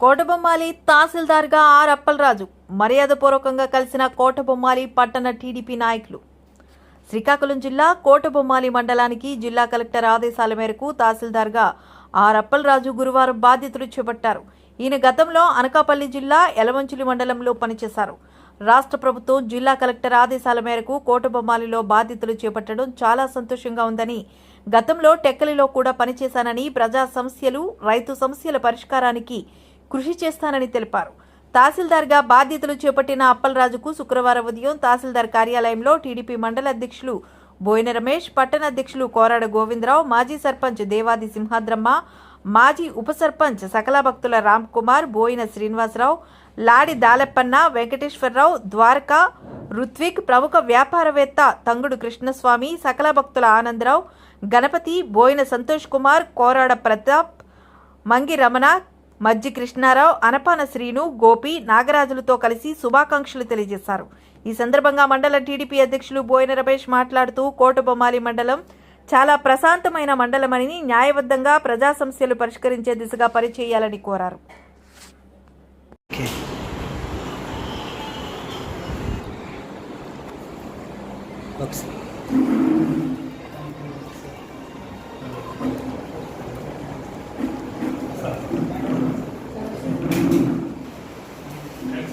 Kotabommali తహసీల్దార్గా are Appalaraju మర్యాదపూర్వకంగా కలిసిన కోటబొమ్మాలి పట్టణ టీడీపీ నాయకులు. శ్రీకాకుళం జిల్లా కోటబొమ్మాలి మండలానికి జిల్లా కలెక్టర్ ఆదేశాల మేరకు తహసీల్దార్గా ఆర్ అప్పలరాజు గురువారం బాధ్యతలు చేపట్టారు. ఈయన గతంలో అనకాపల్లి జిల్లా యలమంచిలి మండలంలో పనిచేశారు. రాష్ట్ర ప్రభుత్వం జిల్లా కలెక్టర్ ఆదేశాల మేరకు కోటబొమ్మాలిలో బాధ్యతలు చేపట్టడం చాలా సంతోషంగా ఉందని గతంలో టెక్కలిలో కూడా పనిచేశానని ప్రజా సమస్యలు రైతు సమస్యల పరిష్కారానికి కృషి చేస్తానని తెలిపారు. తహసీల్దార్గా బాధ్యతలు చేపట్టిన అప్పలరాజుకు శుక్రవారం ఉదయం తహసీల్దార్ కార్యాలయంలో టీడీపీ మండల అధ్యక్షులు బోయిన రమేష్ పట్టణ అధ్యక్షులు కోరాడ గోవిందరావు మాజీ సర్పంచ్ దేవాది సింహాద్రమ్మ మాజీ ఉప సర్పంచ్ సకల భక్తుల రామ్ కుమార్ బోయిన శ్రీనివాసరావు లాడి దాలెప్పన్న వెంకటేశ్వరరావు ద్వారకా రుత్విక్ ప్రముఖ వ్యాపారవేత్త తంగుడు కృష్ణస్వామి సకల భక్తుల ఆనందరావు గణపతి బోయిన సంతోష్ కుమార్ కోరాడ ప్రతాప్ మంగి రమణ మజ్జి కృష్ణారావు అనపాన శ్రీను గోపి నాగరాజులతో కలిసి శుభాకాంక్షలు తెలియజేశారు ఈ సందర్భంగా మండల టీడీపీ అధ్యక్షులు బోయిన రమేష్ మాట్లాడుతూ కోటబొమ్మాలి మండలం చాలా ప్రశాంతమైన మండలమని న్యాయబద్ధంగా ప్రజా సమస్యలు పరిష్కరించే దిశగా పనిచేయాలని కోరారు Okay.